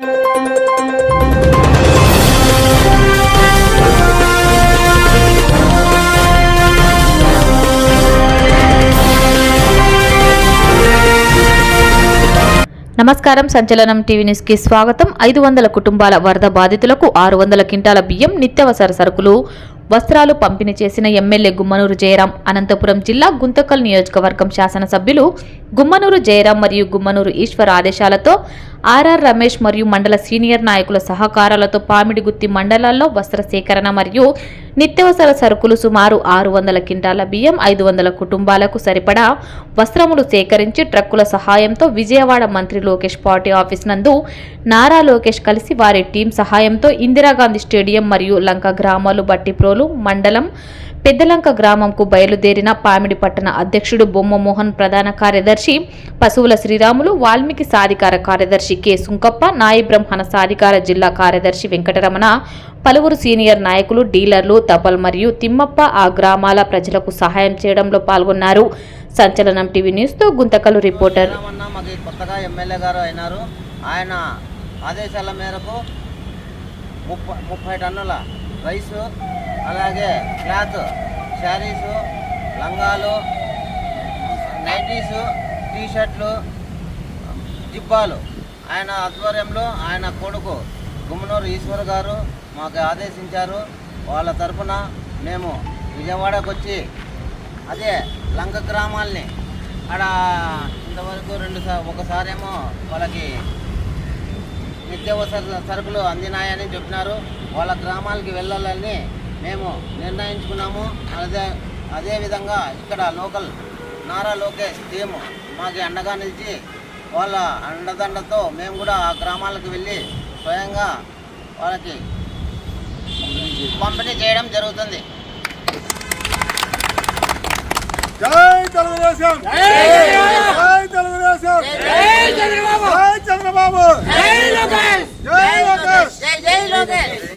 నమస్కారం సంచలనం టీవీ న్యూస్కి స్వాగతం. ఐదు వందల కుటుంబాల వరద బాధితులకు ఆరు వందల క్వింటాల బియ్యం నిత్యావసర సరుకులు వస్త్రాలు పంపిణీ చేసిన ఎమ్మెల్యే గుమ్మనూరు జయరాం. అనంతపురం జిల్లా గుంతకల్ నియోజకవర్గం శాసనసభ్యులు గుమ్మనూరు జయరాం మరియు గుమ్మనూరు ఈశ్వర్ ఆదేశాలతో ఆర్ఆర్ రమేష్ మరియు మండల సీనియర్ నాయకుల సహకారాలతో పామిడిగుత్తి మండలాల్లో వస్త్ర సేకరణ మరియు నిత్యావసర సరుకులు సుమారు ఆరు వందల క్వింటాల బియ్యం ఐదు వందల కుటుంబాలకు సరిపడా వస్త్రములు సేకరించి ట్రక్కుల సహాయంతో విజయవాడ మంత్రి లోకేష్ పార్టీ ఆఫీస్ నందు నారా లోకేష్ కలిసి వారి టీం సహాయంతో ఇందిరాగాంధీ స్టేడియం మరియు లంక గ్రామాలు బట్టిప్రోలు మండలం పెద్దలంక గ్రామంకు బయలుదేరిన పామిడి పట్టణ అధ్యక్షుడు బొమ్మ మోహన్ ప్రధాన కార్యదర్శి పశువుల శ్రీరాములు వాల్మీకి సాధికార కార్యదర్శి కె. సుంకప్ప నాయి బ్రహ్మణ సాధికార జిల్లా కార్యదర్శి వెంకటరమణ పలువురు సీనియర్ నాయకులు డీలర్లు తపల్ మరియు తిమ్మప్ప ఆ గ్రామాల ప్రజలకు సహాయం చేయడంలో పాల్గొన్నారు. సంచలనం టీవీ న్యూస్తో గుంతకలు రిపోర్టర్. కొత్తగా ఎమ్మెల్యే గారు అయినారు. ఆయన ఆదేశాల మేరకు ముప్పై ముప్పై టన్నుల రైస్ అలాగే క్లాత్ శారీసు లంగాలు నైటీసు టీ షర్ట్లు జిబ్బాలు. ఆయన ఆధ్వర్యంలో ఆయన కొడుకు గుమ్మనూరు ఈశ్వర్ గారు మాకు ఆదేశించారు. వాళ్ళ తరఫున మేము విజయవాడకు వచ్చి అదే లంక గ్రామాల్ని ఆడ ఇంతవరకు రెండు ఒకసారేమో వాళ్ళకి నిత్యావసర సరుకులు అందినాయని చెప్పినారు. వాళ్ళ గ్రామాలకి వెళ్ళాలని మేము నిర్ణయించుకున్నాము. అదే అదేవిధంగా ఇక్కడ లోకల్ నారా లోకేష్ టీము మాకు అండగా నిలిచి వాళ్ళ అండదండతో మేము కూడా ఆ గ్రామాలకు వెళ్ళి స్వయంగా వాళ్ళకి పంపిణీ చేయడం జరుగుతుంది. జై తెలుగుదేశం జై తెలుగుదేశం